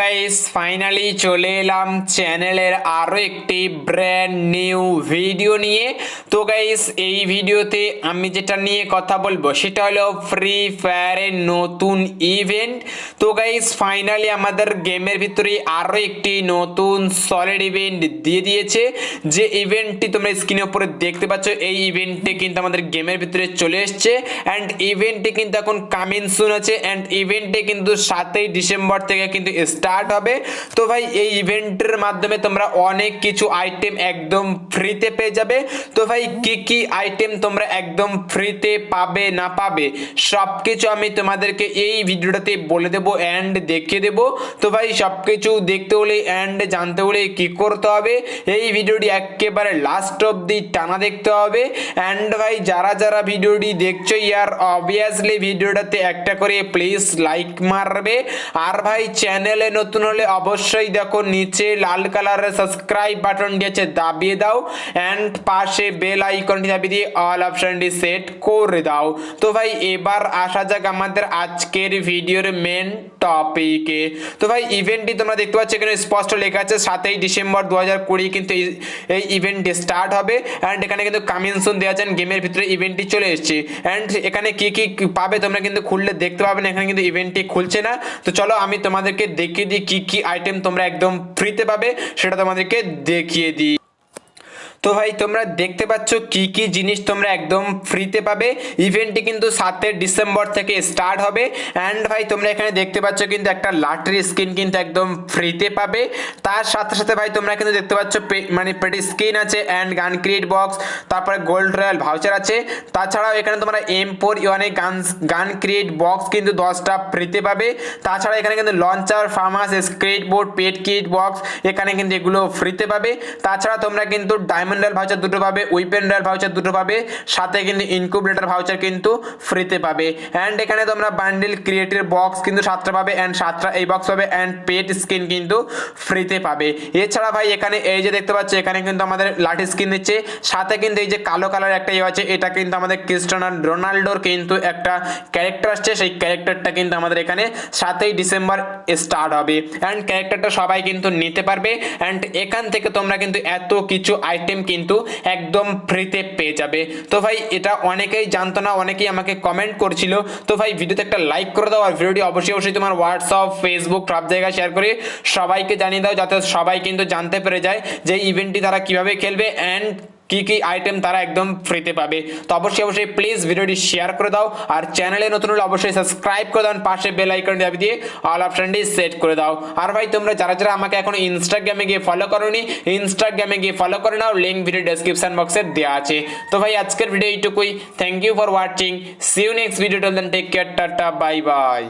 Guys finally চলে এলাম চ্যানেলের আরও একটি ব্র্যান্ড নিউ ভিডিও নিয়ে। তো গাইস এই ভিডিওতে আমি যেটা নিয়ে কথা বলব, সেটা হলো ফ্রি ফায়ারের নতুন ইভেন্ট তো গাইস ফাইনালি আমাদের গেমের ভিতরে আরও একটি নতুন সলিড ইভেন্ট দিয়ে দিয়েছে। যে ইভেন্টটি তোমরা স্ক্রিনের উপরে দেখতে পাচ্ছ, এই ইভেন্টটি কিন্তু আমাদের গেমের ভিতরে চলে এসছে। অ্যান্ড ইভেন্টটি কিন্তু এখন কামিং সুন আছে। অ্যান্ড ইভেন্টটি কিন্তু সাতই ডিসেম্বর থেকে কিন্তু স্টার্ট হবে। তো ভাই, এই ইভেন্টের মাধ্যমে তোমরা অনেক কিছু আইটেম একদম ফ্রিতে পেয়ে যাবে। তো ভাই, কি কি আইটেম তোমরা একদম ফ্রিতে পাবে, না পাবে সব কিছু আমি তোমাদেরকে এই ভিডিওটাতে বলে দেবো অ্যান্ড দেখিয়ে দেবো। তো ভাই সব কিছু দেখতে হলে অ্যান্ড জানতে হলে কি করতে হবে, এই ভিডিওটি একেবারে লাস্ট অবধি টানা দেখতে হবে। অ্যান্ড ভাই, যারা যারা ভিডিওটি দেখছ, ইয়ার অবভিয়াসলি ভিডিওটাতে একটা করে প্লিজ লাইক মারবে। আর ভাই চ্যানেলে নতুন হলে অবশ্যই দেখো নিচে লাল কালারের সাবস্ক্রাইব বাটনটি আছে দাবিয়ে দাও অ্যান্ড পাশে বেল আইকনটি দাবিয়ে দিয়ে অল অপশনটি সেট করে দাও। তো ভাই, এবার আসা যাক আমাদের আজকের ভিডিওর মেন টপিকে তো ভাই ইভেন্টটি তোমরা দেখতে পাচ্ছ, এখানে স্পষ্ট লেখা আছে, সাতই ডিসেম্বর দু হাজার কুড়ি কিন্তু এই- ইভেন্টটি স্টার্ট হবে অ্যান্ড এখানে কিন্তু কামিনসুন দেওয়া আছেন গেমের ভিতরে ইভেন্টটি চলে এসেছে। অ্যান্ড এখানে কি কি পাবে তোমরা কিন্তু খুললে দেখতে পাবে না, এখানে কিন্তু ইভেন্টটি খুলছে না। তো চলো আমি তোমাদেরকে দেখিয়ে দিই কি কি আইটেম তোমরা একদম ফ্রিতে পাবে সেটা তোমাদেরকে দেখিয়ে দিই। তো ভাই, তোমরা দেখতে পাচ্ছ কি কি জিনিস তোমরা একদম ফ্রিতে পাবে। ইভেন্টটি কিন্তু সাতের ডিসেম্বর থেকে স্টার্ট হবে। অ্যান্ড ভাই, তোমরা এখানে দেখতে পাচ্ছ কিন্তু একটা লাটারি স্কিন কিন্তু একদম ফ্রিতে পাবে। তার সাথে সাথে ভাই, তোমরা কিন্তু দেখতে পাচ্ছ মানে পেটি স্কিন আছে অ্যান্ড গান ক্রিয়েট বক্স তারপরে গোল্ড রয়্যাল ভাউচার আছে। তাছাড়াও এখানে তোমরা এম ফোর ইউনে গান গান ক্রিয়েট বক্স কিন্তু দশটা ফ্রিতে পাবে। তাছাড়া এখানে কিন্তু launcher ফার্মাস স্ক্রিট board pet kit box এখানে কিন্তু এগুলো ফ্রিতে পাবে। তাছাড়া তোমরা কিন্তু ডায়মন্ড রয়্যাল ভাউচার দুটো পাবে উইপেন রয়্যাল ভাউচার দুটো পাবে, সাথে কিন্তু ইনকুবলেটার ভাউচার কিন্তু ফ্রিতে পাবে। অ্যান্ড এখানে তোমরা বান্ডেল ক্রিয়েটের বক্স কিন্তু সাতটা পাবে অ্যান্ড সাতটা এই বক্স পাবে অ্যান্ড পেট স্কিন কিন্তু ফ্রিতে পাবে। এছাড়া ভাই, এখানে এই যে দেখতে পাচ্ছ, এখানে কিন্তু আমাদের লাঠি স্কিন দিচ্ছে, সাথে কিন্তু এই যে কালো কালার একটা ইয়ে আছে, এটা কিন্তু আমাদের ক্রিস্টানো রোনাল্ডোর কিন্তু একটা ক্যারেক্টার আসছে, সেই ক্যারেক্টারটা কিন্তু আমাদের এখানে সাতই ডিসেম্বর স্টার্ট হবে। অ্যান্ড ক্যারেক্টারটা সবাই কিন্তু নিতে পারবে। অ্যান্ড এখান থেকে তোমরা কিন্তু এত কিছু আইটেম কিন্তু একদম ফ্রিতে পেয়ে যাবে। তো ভাই, এটা অনেকেই জানতো না, অনেকেই আমাকে কমেন্ট করছিল। তো ভাই, ভিডিওতে একটা লাইক করে দাও আর ভিডিওটি অবশ্যই অবশ্যই তোমার হোয়াটসঅ্যাপ ফেসবুক সব জায়গায় শেয়ার করে সবাইকে জানিয়ে দাও, যাতে সবাই কিন্তু জানতে পেরে যায় যে ইভেন্টটি তারা কীভাবে খেলবে অ্যান্ড কি কি আইটেম তারা একদম ফ্রিতে পাবে। তো অবশ্যই অবশ্যই প্লিজ ভিডিওটি শেয়ার করে দাও আর চ্যানেলে নতুন হলে অবশ্যই সাবস্ক্রাইব করে দাও পাশে বেল আইকন দাবি দিয়ে অল অপশনটি সেট করে দাও। আর ভাই, তোমরা যারা যারা আমাকে এখন ইনস্টাগ্রামে গিয়ে ফলো করোনি ইনস্টাগ্রামে গিয়ে ফলো করে নাও লিঙ্ক ভিডিও ডেসক্রিপশন বক্সে দেওয়া আছে। তো ভাই, আজকের ভিডিও এইটুকুই। Thank you for watching see you next video take care tata bye bye